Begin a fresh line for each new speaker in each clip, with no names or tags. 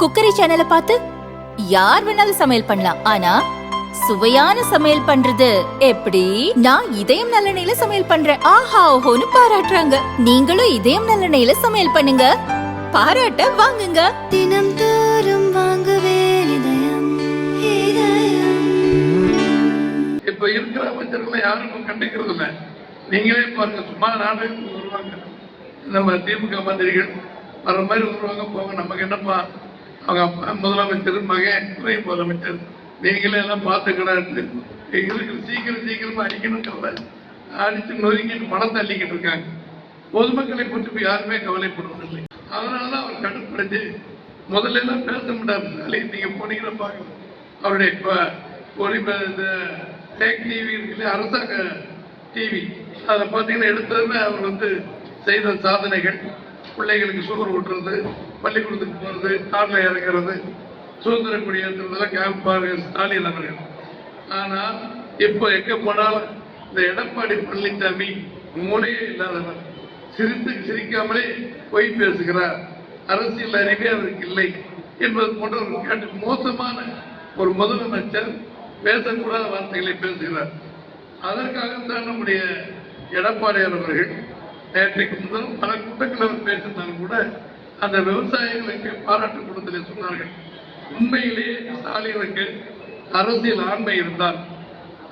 Cookery சேனலை பார்த்து யார் வேணாலும் சமையல் பண்ணலாம். ஆனா சுவையான சமையல் பண்றது எப்படி? நான் இதயம் நல்லெண்ணெயில சமையல் பண்றேன். ஆஹா ஓஹோன்னு பாராட்டுறாங்க. நீங்களும் இதயம் நல்லெண்ணெயில சமையல் பண்ணுங்க. பாராட்ட வாங்குங்க.
தினம் தோறும் வாங்குவே
இப்ப இருக்கிற அமைச்சர்களை யாரும் கண்டிக்கிறது இல்லை நீங்களே பாருங்க சும்மா நாடகத்துக்கு வருவாங்க நம்ம திமுக மந்திரிகள் வர மாதிரி வருவாங்க போங்க நமக்கு என்னப்பா அவங்க அப்பா முதலமைச்சர் மகன் துணை முதலமைச்சர். நீங்களே எல்லாம் பார்த்துக்கலான்ட்டு எங்களுக்கு சீக்கிரம் சீக்கிரமா அடிக்கணுங்கிறத அடிச்சு நொறுங்கிட்டு மனம் தள்ளிக்கிட்டு இருக்காங்க. பொதுமக்களை பற்றி இப்ப யாருமே கவலைப்படுவதில்லை. அதனாலதான் அவர் கடுப்படைஞ்சு முதல்ல எல்லாம் பேச முடியாது. ஸ்டாலின் நீங்க போனீங்கன்னா பார்க்கலாம் அவருடைய இப்ப இந்த டேக் டிவி இருக்குல்ல அரசாங்க டிவி அதை பார்த்தீங்கன்னா எடுத்ததுமே அவர் வந்து செய்த சாதனைகள். பிள்ளைகளுக்கு சுகர் ஊட்டுறது பள்ளிக்கூடத்துக்கு போகிறது காரில் இறங்குறது சுதந்திர கொடி ஏற்றுறதெல்லாம் கேட்பாரு ஸ்டாலின் அவர்கள். ஆனால் இப்போ எங்கே போனாலும் இந்த எடப்பாடி பழனிசாமி மூளையே இல்லாதவர். சிரித்து சிரிக்காமலே பொய் பேசுகிறார். அரசியல் அறிவே அவருக்கு இல்லை என்பது போன்ற ஒரு கட்டு மோசமான ஒரு முதலமைச்சர் பேசக்கூடாத வார்த்தைகளை பேசுகிறார். அதற்காகத்தான் நம்முடைய எடப்பாடியார் அவர்கள் நேற்றைக்கு முதல் பல கூட்டங்கள் பேசினாலும் கூட அந்த விவசாயிகளுக்கு பாராட்டு கூட்டத்தில் சொன்னார்கள். உண்மையிலேயே ஸ்டாலினுக்கு அரசியல் ஆண்மை இருந்தால்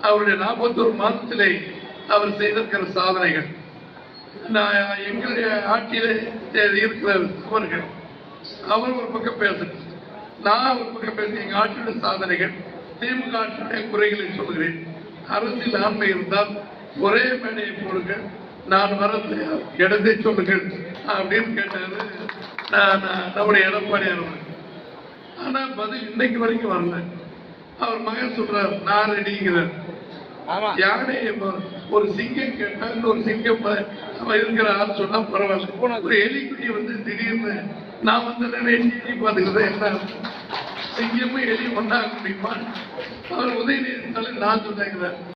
அவருடைய நாற்பத்தொரு மாதத்திலே அவர் செய்திருக்கிற சாதனைகள். நான் எங்களுடைய ஆட்சியிலே இருக்கிற அவர்கள் அவர் ஒரு பக்கம் பேசணும் நான் ஒரு பக்கம் பேச எங்கள் ஆட்சியுடைய சாதனைகள் திமுக ஆட்சியுடைய குறைகளை சொல்கிறேன் அரசியல் ஆண்மை இருந்தால் ஒரே மேடையை போடுங்கள் நான் வர தயார். இடத்தை சொல்லுங்கள் அப்படின்னு கேட்டாரு. நான் நம்முடைய எடப்பாடியார். ஆனா பதில் இன்னைக்கு வரைக்கும் வரல. அவர் மகன் சொல்றார் நான் ரெடிங்கிறார். யானை ஒரு சிங்கம் கேட்டா ஒரு சிங்கம் அவன் இருக்கிற ஆள் சொன்னா பரவாயில்ல. ஒரு எலிக்குட்டி வந்து திடீர்னு நான் வந்து எட்டி பாத்துக்கிறது என்ன? சிங்கமும் எலி ஒன்றாக முடியுமா அவர் உதயநிதி நான் சொன்னேங்கிறார்